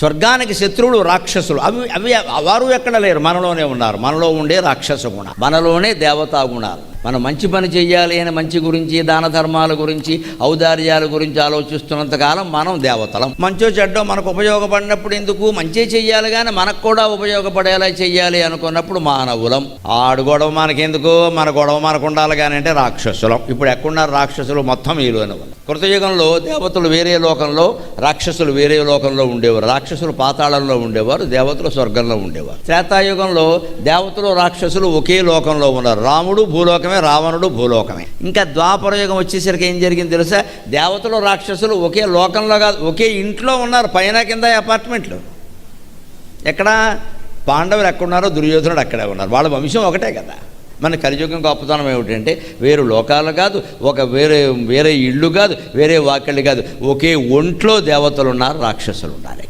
స్వర్గానికి శత్రువులు రాక్షసులు. అవి అవి వారు ఎక్కడ లేరు? మనలోనే ఉన్నారు. మనలో ఉండే రాక్షస గుణ. మనలోనే దేవతా గుణాలు. మనం మంచి పని చెయ్యాలి అని మంచి గురించి దాన ధర్మాల గురించి ఔదార్యాల గురించి ఆలోచిస్తున్నంత కాలం మనం దేవతలం. మంచో చెడ్డో మనకు ఉపయోగపడినప్పుడు ఎందుకు? మంచి చెయ్యాలి కానీ మనకు కూడా ఉపయోగపడేలా చెయ్యాలి అనుకున్నప్పుడు మానవులం. ఆడు గొడవ మనకెందుకు? మన గొడవ మనకు ఉండాలి కానీ అంటే రాక్షసులం. ఇప్పుడు ఎక్కడున్నారు రాక్షసులు? మొత్తం ఈలోనే కృతయుగంలో దేవతలు వేరే లోకంలో రాక్షసులు వేరే లోకంలో ఉండేవారు. రాక్షసులు పాతాళంలో ఉండేవారు దేవతలు స్వర్గంలో ఉండేవారు. త్రేతాయుగంలో దేవతలు రాక్షసులు ఒకే లోకంలో ఉన్నారు. రాముడు భూలోకం భూలోకమే రావణుడు భూలోకమే. ఇంకా ద్వాపర యుగం వచ్చేసరికి ఏం జరిగింది తెలుసా? దేవతలు రాక్షసులు ఒకే లోకంలో కాదు ఒకే ఇంట్లో ఉన్నారు పైన కింద అపార్ట్మెంట్లు. ఎక్కడ? పాండవులు ఎక్కడున్నారో దుర్యోధనుడు అక్కడే ఉన్నారు. వాళ్ళ వంశం ఒకటే కదా. మన కలియుగం గొప్పతనం ఏమిటంటే వేరు లోకాలు కాదు ఒక వేరే వేరే ఇళ్ళు కాదు వేరే వాకిళ్ళు కాదు ఒకే ఒంట్లో దేవతలు ఉన్నారు రాక్షసులు ఉన్నారు